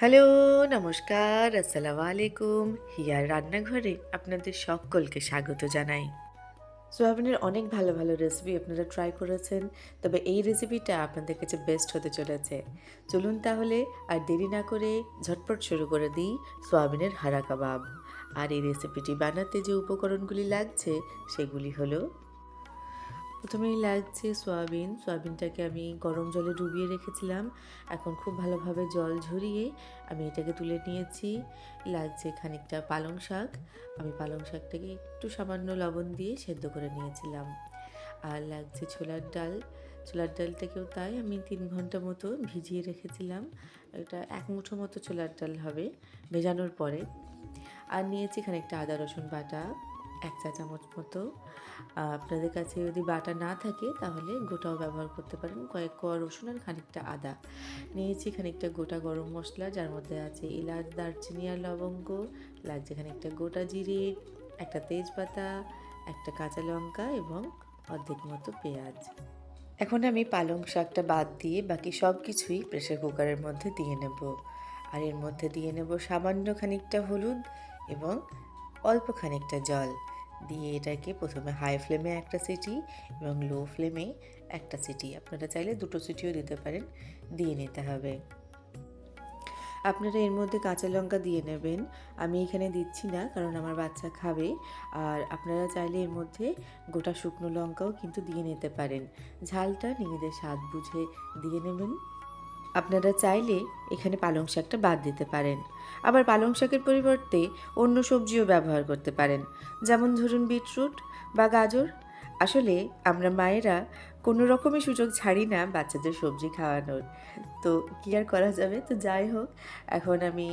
Hello, নমস্কার, আসসালামু আলাইকুম। হিয়ার রান্নাঘরে আপনাদের সকলকে স্বাগত জানাই। সোয়াবিনের অনেক ভালো ভালো রেসিপি আপনারা ট্রাই করেছেন, তবে এই রেসিপিটা আপনাদের কাছে বেস্ট হতে চলেছে। চলুন তাহলে আর দেরি না করে ঝটপট শুরু করে দিই সোয়াবিনের হারা কাবাব। আর এই রেসিপিটি বানাতে যে উপকরণগুলি লাগছে, সেগুলি হলো প্রথমেই লাগছে সয়াবিন। সয়াবিনটাকে আমি গরম জলে ডুবিয়ে রেখেছিলাম। এখন খুব ভালোভাবে জল ঝরিয়ে আমি এটাকে তুলে নিয়েছি। লাগছে খানিকটা পালং শাক। আমি পালং শাকটাকে একটু সামান্য লবণ দিয়ে সেদ্ধ করে নিয়েছিলাম। আর লাগছে ছোলার ডাল। ছোলার ডালটাকেও তাই আমি তিন ঘণ্টা মতো ভিজিয়ে রেখেছিলাম। এটা এক মুঠো মতো ছোলার ডাল হবে, ভেজানোর পরে। আর নিয়েছি খানিকটা আদা রসুন বাটা। এক চা চামচ মতো। আপনাদের কাছে যদি বাটা না থাকে, তাহলে গোটাও ব্যবহার করতে পারেন কয়েক কোয়া রসুন আর খানিকটা আদা। নিয়েছি খানিকটা গোটা গরম মশলা, যার মধ্যে আছে এলাচ, দারচিনি আর লবঙ্গ। লাগছে খানিকটা গোটা জিরে, একটা তেজপাতা, একটা কাঁচা লঙ্কা এবং অর্ধেক মতো পেঁয়াজ। এখন আমি পালং শাকটা বাদ দিয়ে বাকি সব কিছুই প্রেশার কুকারের মধ্যে দিয়ে নেব। আর এর মধ্যে দিয়ে নেব সামান্য খানিকটা হলুদ এবং অল্প খানিকটা জল। দিয়ে এটাকে প্রথমে হাই ফ্লেমে একটা সিটি এবং লো ফ্লেমে একটা সিটি। আপনারা চাইলে দুটো সিটিও দিতে পারেন, দিয়ে নিতে হবে। আপনারা এর মধ্যে কাঁচা লঙ্কা দিয়ে নেবেন। আমি এখানে দিচ্ছি না, কারণ আমার বাচ্চা খাবে। আর আপনারা চাইলে এর মধ্যে গোটা শুকনো লঙ্কাও কিন্তু দিয়ে নিতে পারেন। ঝালটা নিজেদের স্বাদ বুঝে দিয়ে নেবেন। আপনারা চাইলে এখানে পালং শাকটা বাদ দিতে পারেন। আবার পালং শাকের পরিবর্তে অন্য সবজিও ব্যবহার করতে পারেন। যেমন ধরুন বিটরুট বা গাজর। আসলে আমরা মায়েরা কোনো রকমই সুযোগ ছাড়ি না বাচ্চাদের সবজি খাওয়ানোর। তো কী আর করা যাবে? তো যাই হোক, এখন আমি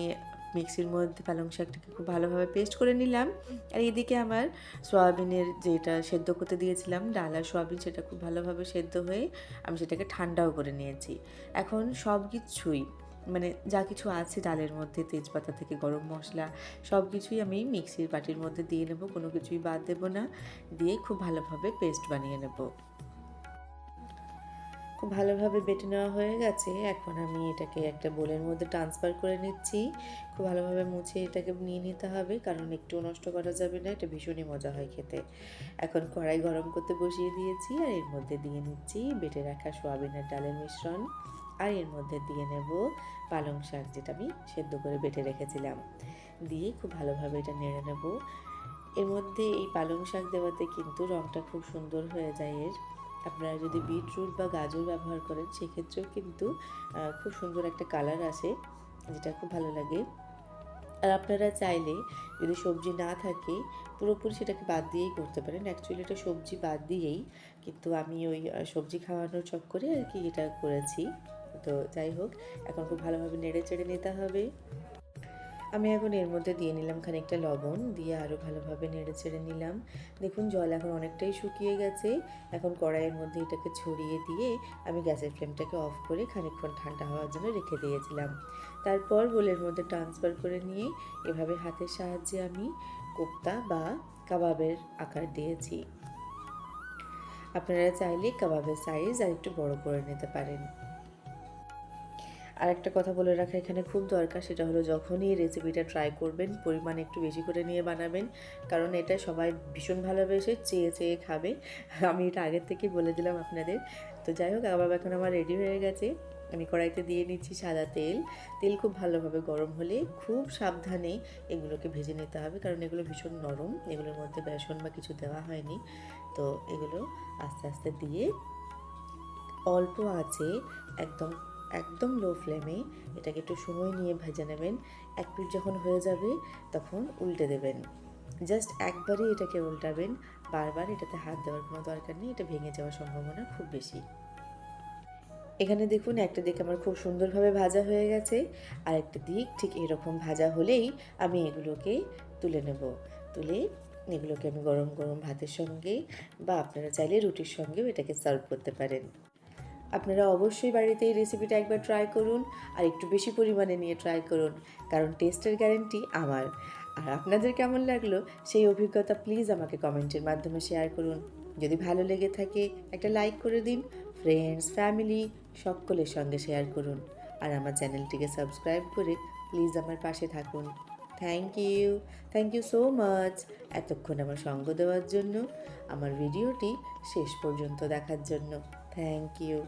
মিক্সির মধ্যে পালং শাকটাকে খুব ভালোভাবে পেস্ট করে নিলাম। আর এদিকে আমার সয়াবিনের যেটা সেদ্ধ করতে দিয়েছিলাম, ডাল আর সয়াবিন, সেটা খুব ভালোভাবে সেদ্ধ হয়ে আমি সেটাকে ঠান্ডাও করে নিয়েছি। এখন সব কিছুই মানে যা কিছু আছে ডালের মধ্যে, তেজপাতা থেকে গরম মশলা সব কিছুই আমি মিক্সির বাটির মধ্যে দিয়ে নেব, কোনো কিছুই বাদ দেবো না। দিয়ে খুব ভালোভাবে পেস্ট বানিয়ে নেব। খুব ভালোভাবে বেটে নেওয়া হয়ে গেছে। এখন আমি এটাকে একটা বোলের মধ্যে ট্রান্সফার করে নিচ্ছি। খুব ভালোভাবে মুছে এটাকে নিয়ে নিতে হবে, কারণ একটু নষ্ট করা যাবে না, এটা ভীষণই মজা হয় খেতে। এখন কড়াই গরম করতে বসিয়ে দিয়েছি, আর এর মধ্যে দিয়ে নিচ্ছি বেটে রাখা সোয়াবিনের ডালের মিশ্রণ। আর এর মধ্যে দিয়ে নেব পালং শাক, যেটা আমি সেদ্ধ করে বেটে রেখেছিলাম। দিয়ে খুব ভালোভাবে এটা নেড়ে নেব। এর মধ্যে এই পালং শাক দেওয়াতে কিন্তু রঙটা খুব সুন্দর হয়ে যায় এর। আপনারা যদি বিটরুট বা গাজর ব্যবহার করেন, সেক্ষেত্রেও কিন্তু খুব সুন্দর একটা কালার আসে, যেটা খুব ভালো লাগে। আর আপনারা চাইলে যদি সবজি না থাকে, পুরোপুরি সেটাকে বাদ দিয়েই করতে পারেন। অ্যাকচুয়ালি এটা সবজি বাদ দিয়েই, কিন্তু আমি ওই সবজি খাওয়ানোর চক্করে আর কি এটা করেছি। তো যাই হোক, এখন খুব ভালোভাবে নেড়ে চেড়ে নিতে হবে। আমি এখন এর মধ্যে দিয়ে নিলাম খানিকটা লবণ, দিয়ে আরও ভালোভাবে নেড়ে ছেড়ে নিলাম। দেখুন, জল এখন অনেকটাই শুকিয়ে গেছে। এখন কড়াইয়ের মধ্যে এটাকে ছড়িয়ে দিয়ে আমি গ্যাসের ফ্লেমটাকে অফ করে খানিকক্ষণ ঠান্ডা হওয়ার জন্য রেখে দিয়েছিলাম। তারপর বোলের মধ্যে ট্রান্সফার করে নিয়ে এভাবে হাতের সাহায্যে আমি কোপ্তা বা কাবাবের আকার দিয়েছি। আপনারা চাইলে কাবাবের সাইজ আর একটু বড় করে নিতে পারেন। আর একটা কথা বলে রাখা এখানে খুব দরকার, সেটা হলো যখনই রেসিপিটা ট্রাই করবেন, পরিমাণ একটু বেশি করে নিয়ে বানাবেন, কারণ এটা সবাই ভীষণ ভালোবেসে চেয়ে চেয়ে খাবে। আমি এটা আগের থেকেই বলে দিলাম আপনাদের। তো যাই হোক, আবার এখন আমার রেডি হয়ে গেছে। আমি কড়াইতে দিয়ে নিচ্ছি সাদা তেল। তেল খুব ভালোভাবে গরম হলে খুব সাবধানে এগুলোকে ভেজে নিতে হবে, কারণ এগুলো ভীষণ নরম। এগুলোর মধ্যে বেসন বা কিছু দেওয়া হয়নি। তো এগুলো আস্তে আস্তে দিয়ে অল্প আছে একদম একদম লো ফ্লেমে এটাকে একটু সময় নিয়ে ভেজে নেবেন। এক পিঠ যখন হয়ে যাবে, তখন উল্টে দেবেন। জাস্ট একবারই এটাকে উল্টাবেন। বারবার এটাতে হাত দেওয়ার কোনো দরকার নেই। এটা ভেঙে যাওয়ার সম্ভাবনা খুব বেশি। এখানে দেখুন, একটা দিক আমার খুব সুন্দরভাবে ভাজা হয়ে গেছে। আর একটা দিক ঠিক এরকম ভাজা হলেই আমি এগুলোকে তুলে নেব। তুলে এগুলোকে আমি গরম গরম ভাতের সঙ্গে বা আপনারা চাইলে রুটির সঙ্গেও এটাকে সার্ভ করতে পারেন। আপনারা অবশ্যই বাড়িতে এই রেসিপিটা একবার ট্রাই করুন আর একটু বেশি পরিমাণে নিয়ে ট্রাই করুন, কারণ টেস্টের গ্যারেন্টি আমার। আর আপনাদের কেমন লাগল সেই অভিজ্ঞতা প্লিজ আমাকে কমেন্টের মাধ্যমে শেয়ার করুন। যদি ভালো লেগে থাকে, একটা লাইক করে দিন ফ্রেন্ডস ফ্যামিলি সকলের সঙ্গে শেয়ার করুন। আর আমার চ্যানেলটিকে সাবস্ক্রাইব করে প্লিজ আমার পাশে থাকুন। Thank you thank you so much এতক্ষণ আমার সঙ্গ দেওয়ার জন্য, আমার ভিডিওটি শেষ পর্যন্ত দেখার জন্য। Thank you